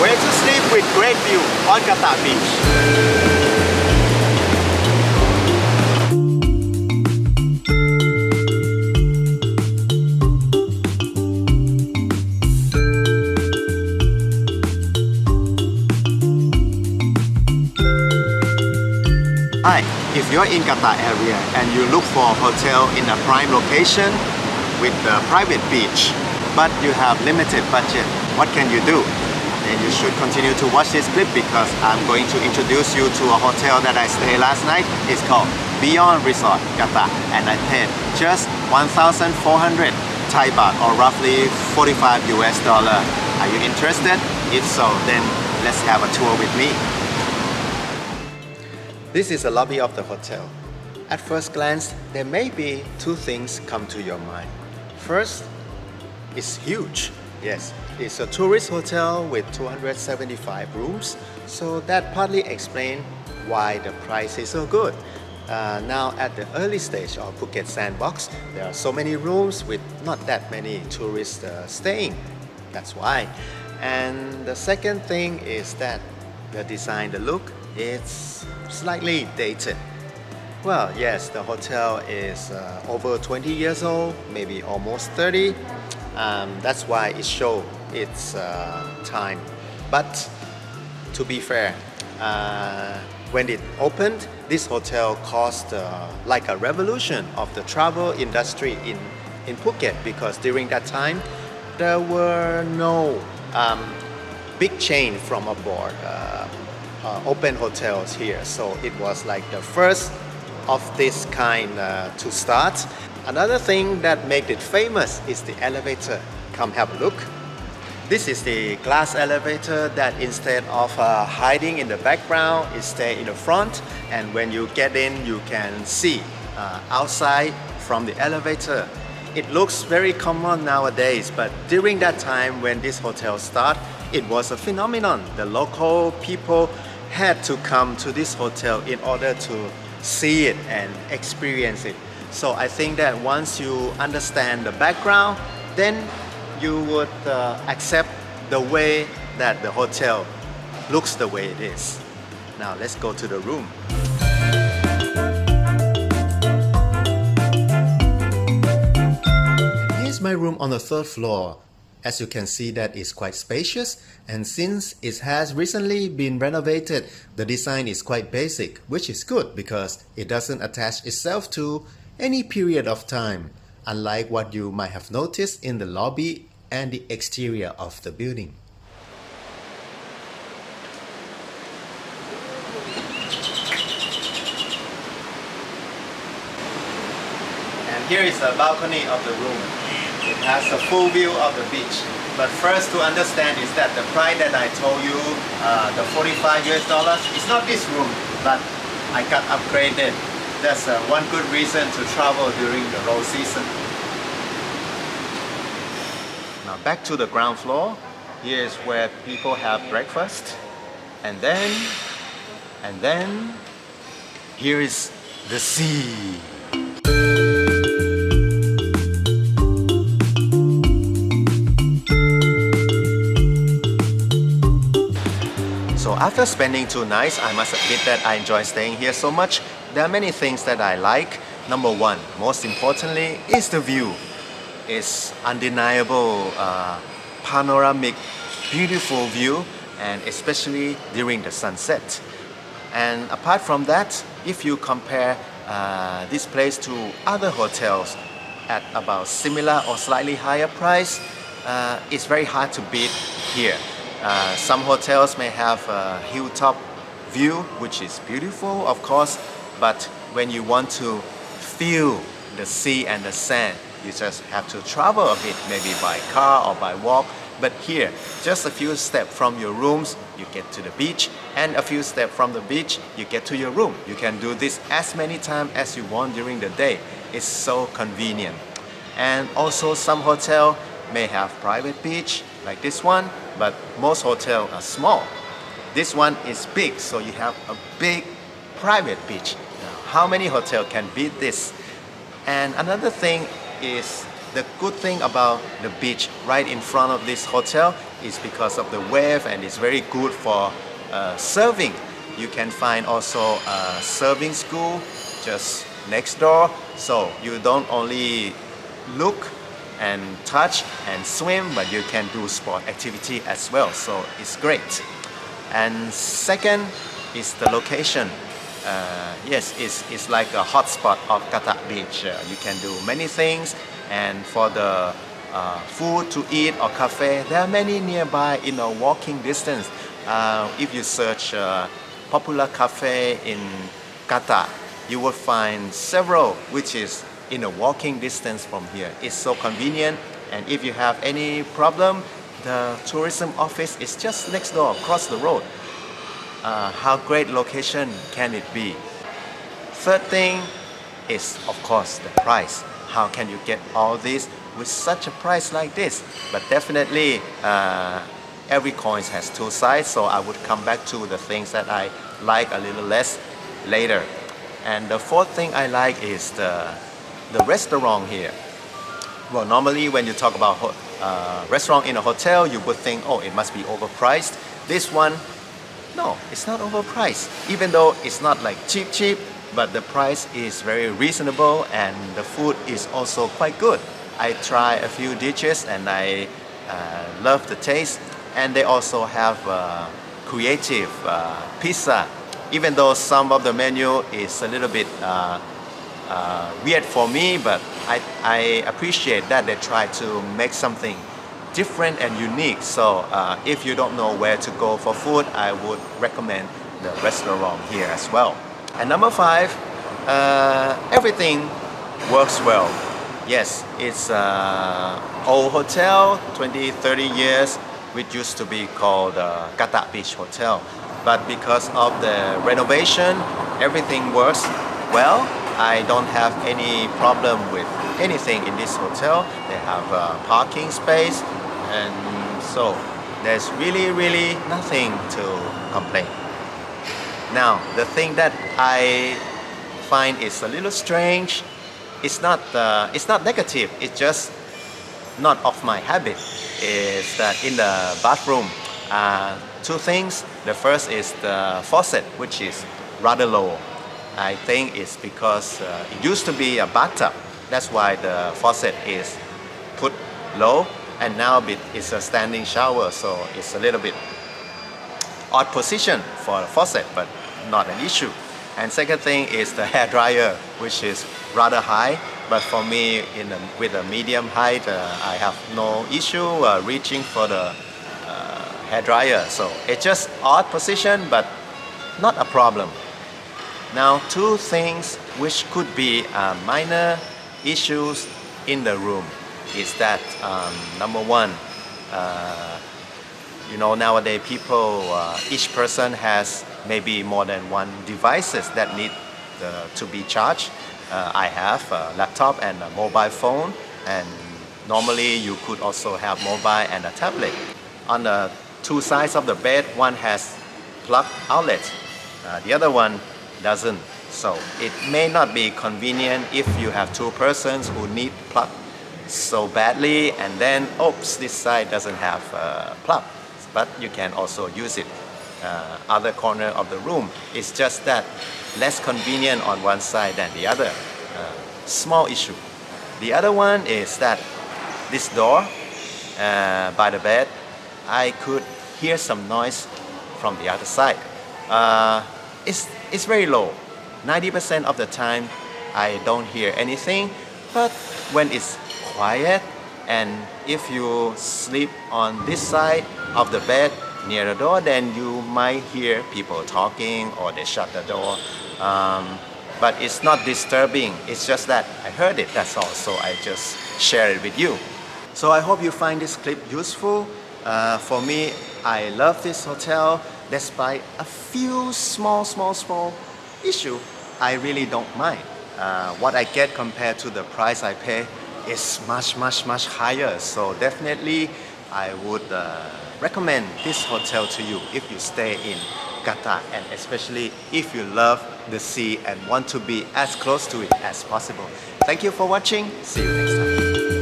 Where to sleep with great view on Kata Beach. Hi, if you're in Qatar area and you look for a hotel in a prime location with a private beach, but you have limited budget, what can you do? Then you should continue to watch this clip because I'm going to introduce you to a hotel that I stayed last night. It's called Beyond Resort Qatar and I paid just 1,400 Thai baht or roughly 45 US dollar. Are you interested? If so, then let's have a tour with me. This is the lobby of the hotel. At first glance, there may be two things come to your mind. First, it's huge. Yes, it's a tourist hotel with 275 rooms, so that partly explains why the price is so good. Uh, now, at the early stage of Phuket Sandbox, there are so many rooms with not that many tourists uh, staying. That's why. And the second thing is that the design, the look, it's slightly dated. Well, yes, the hotel is uh, over 20 years old, maybe almost 30. Um, that's why it shows its uh, time. But to be fair, uh, when it opened, this hotel caused uh, like a revolution of the travel industry in, in Phuket because during that time, there were no um, big chain from abroad uh, uh, open hotels here. So it was like the first of this kind uh, to start. Another thing that made it famous is the elevator. Come have a look. This is the glass elevator that instead of uh, hiding in the background, it stay in the front. And when you get in, you can see uh, outside from the elevator. It looks very common nowadays, but during that time when this hotel started, it was a phenomenon. The local people had to come to this hotel in order to see it and experience it. So I think that once you understand the background, then you would uh, accept the way that the hotel looks the way it is. Now let's go to the room. Here's my room on the third floor. As you can see that is quite spacious and since it has recently been renovated, the design is quite basic, which is good because it doesn't attach itself to any period of time, unlike what you might have noticed in the lobby and the exterior of the building. And here is the balcony of the room. It has a full view of the beach. But first to understand is that the price that I told you, uh, the 45 US dollars, it's not this room, but I got upgraded. That's uh, one good reason to travel during the low season. Now back to the ground floor. Here is where people have breakfast. And then, and then, here is the sea. So after spending two nights, I must admit that I enjoy staying here so much. There are many things that I like. Number one, most importantly, is the view. It's undeniable, uh, panoramic, beautiful view, and especially during the sunset. And apart from that, if you compare uh, this place to other hotels at about similar or slightly higher price, uh, it's very hard to beat here. Uh, some hotels may have a hilltop view, which is beautiful, of course, but when you want to feel the sea and the sand, you just have to travel a bit, maybe by car or by walk. But here, just a few steps from your rooms, you get to the beach, and a few steps from the beach, you get to your room. You can do this as many times as you want during the day. It's so convenient. And also some hotel may have private beach like this one, but most hotels are small. This one is big, so you have a big private beach. How many hotel can beat this? And another thing is the good thing about the beach right in front of this hotel is because of the wave and it's very good for uh, serving. You can find also a serving school just next door. So you don't only look and touch and swim, but you can do sport activity as well. So it's great. And second is the location. Uh, yes, it's, it's like a hotspot of Kata Beach. Uh, you can do many things, and for the uh, food to eat or cafe, there are many nearby in a walking distance. Uh, if you search uh, popular cafe in Kata, you will find several which is in a walking distance from here. It's so convenient, and if you have any problem, the tourism office is just next door, across the road. Uh, how great location can it be? Third thing is, of course, the price. How can you get all this with such a price like this? But definitely, uh, every coin has two sides, so I would come back to the things that I like a little less later. And the fourth thing I like is the, the restaurant here. Well, normally when you talk about uh, restaurant in a hotel, you would think, oh, it must be overpriced. This one, no, it's not overpriced. Even though it's not like cheap, cheap, but the price is very reasonable and the food is also quite good. I try a few dishes and I uh, love the taste. And they also have uh, creative uh, pizza. Even though some of the menu is a little bit uh, uh, weird for me, but I, I appreciate that they try to make something different and unique. So uh, if you don't know where to go for food, I would recommend the restaurant here as well. And number five, uh, everything works well. Yes, it's an old hotel, 20, 30 years, which used to be called uh, Kata Beach Hotel. But because of the renovation, everything works well. I don't have any problem with anything in this hotel. They have a parking space, and so there's really, really nothing to complain. Now, the thing that I find is a little strange. It's not, uh, it's not negative. It's just not of my habit. Is that in the bathroom, uh, two things. The first is the faucet, which is rather low. I think it's because uh, it used to be a bathtub. That's why the faucet is put low, and now it is a standing shower, so it's a little bit odd position for a faucet, but not an issue. And second thing is the hair dryer, which is rather high. But for me, in a, with a medium height, uh, I have no issue uh, reaching for the uh, hair dryer. So it's just odd position, but not a problem. Now, two things which could be uh, minor issues in the room is that um, number one, uh, you know nowadays people uh, each person has maybe more than one devices that need to be charged. Uh, i have a laptop and a mobile phone and normally you could also have mobile and a tablet. On the two sides of the bed one has plug outlet uh, the other one doesn't. So it may not be convenient if you have two persons who need plug so badly and then oops this side doesn't have a plug. But you can also use it uh, other corner of the room. It's just that less convenient on one side than the other. Uh, small issue. The other one is that this door uh, by the bed i could hear some noise from the other side. Uh, it's, it's very low. 90% of the time i don't hear anything. But when it's quiet and if you sleep on this side of the bed near the door then you might hear people talking or they shut the door. Um, but it's not disturbing. It's just that i heard it that's all. So i just share it with you. So i hope you find this clip useful. Uh, for me i love this hotel despite a few small small small issue. I really don't mind uh, what i get compared to the price i pay is much, much, much higher. So definitely, I would uh, recommend this hotel to you if you stay in Qatar, and especially if you love the sea and want to be as close to it as possible. Thank you for watching. See you next time.